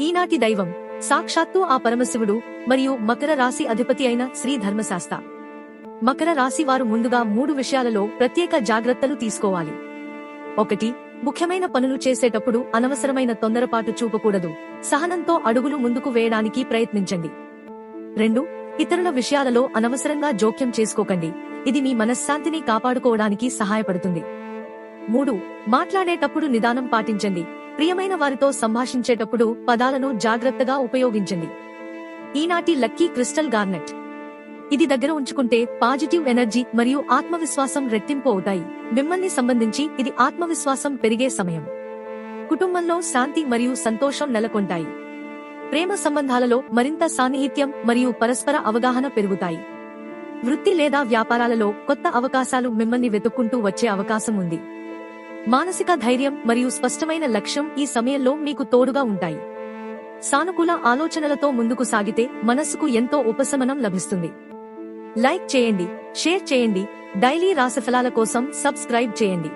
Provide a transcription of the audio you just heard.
ఈనాటి దైవం సాక్షాత్తు ఆ పరమశివుడు మరియు మకర రాశి అధిపతి అయిన శ్రీ ధర్మశాస్త మకర రాశి వారు ముందుగా మూడు విషయాలలో ప్రత్యేక జాగ్రత్తలు తీసుకోవాలి. ఒకటి ముఖ్యమైన పనులు చేసేటప్పుడు అనవసరమైన తొందరపాటు చూపకూడదు. సహనంతో అడుగులు ముందుకు వేయడానికి ప్రయత్నించండి. రెండు ఇతరుల విషయాలలో అనవసరంగా జోక్యం చేసుకోకండి. ఇది మీ మనశ్శాంతిని కాపాడుకోవడానికి సహాయపడుతుంది. మూడు మాట్లాడేటప్పుడు నిదానం పాటించండి. ప్రియమైన వారితో సంభాషించేటప్పుడు పదాలను జాగ్రత్తగా ఉపయోగించండి. ఈనాటి లక్కీ క్రిస్టల్ గార్నెట్. ఇది దగ్గర ఉంచుకుంటే పాజిటివ్ ఎనర్జీ మరియు ఆత్మవిశ్వాసం రెట్టింపు అవుతాయి. మిమ్మల్ని సంబంధించి ఇది ఆత్మవిశ్వాసం పెరిగే సమయం. కుటుంబంలో శాంతి మరియు సంతోషం నెలకొంటాయి. ప్రేమ సంబంధాలలో మరింత సాన్నిహిత్యం మరియు పరస్పర అవగాహన పెరుగుతాయి. వృత్తి లేదా వ్యాపారాలలో కొత్త అవకాశాలు మిమ్మల్ని వెతుక్కుంటూ వచ్చే అవకాశం ఉంది. మానసిక ధైర్యం మరియు స్పష్టమైన లక్ష్యం ఈ సమయంలో మీకు తోడుగా ఉంటాయి. సానుకూల ఆలోచనలతో ముందుకు సాగితే మనస్సుకు ఎంతో ఉపశమనం లభిస్తుంది. లైక్ చేయండి షేర్ చేయండి డైలీ రాశిఫలాల కోసం సబ్స్క్రైబ్ చేయండి.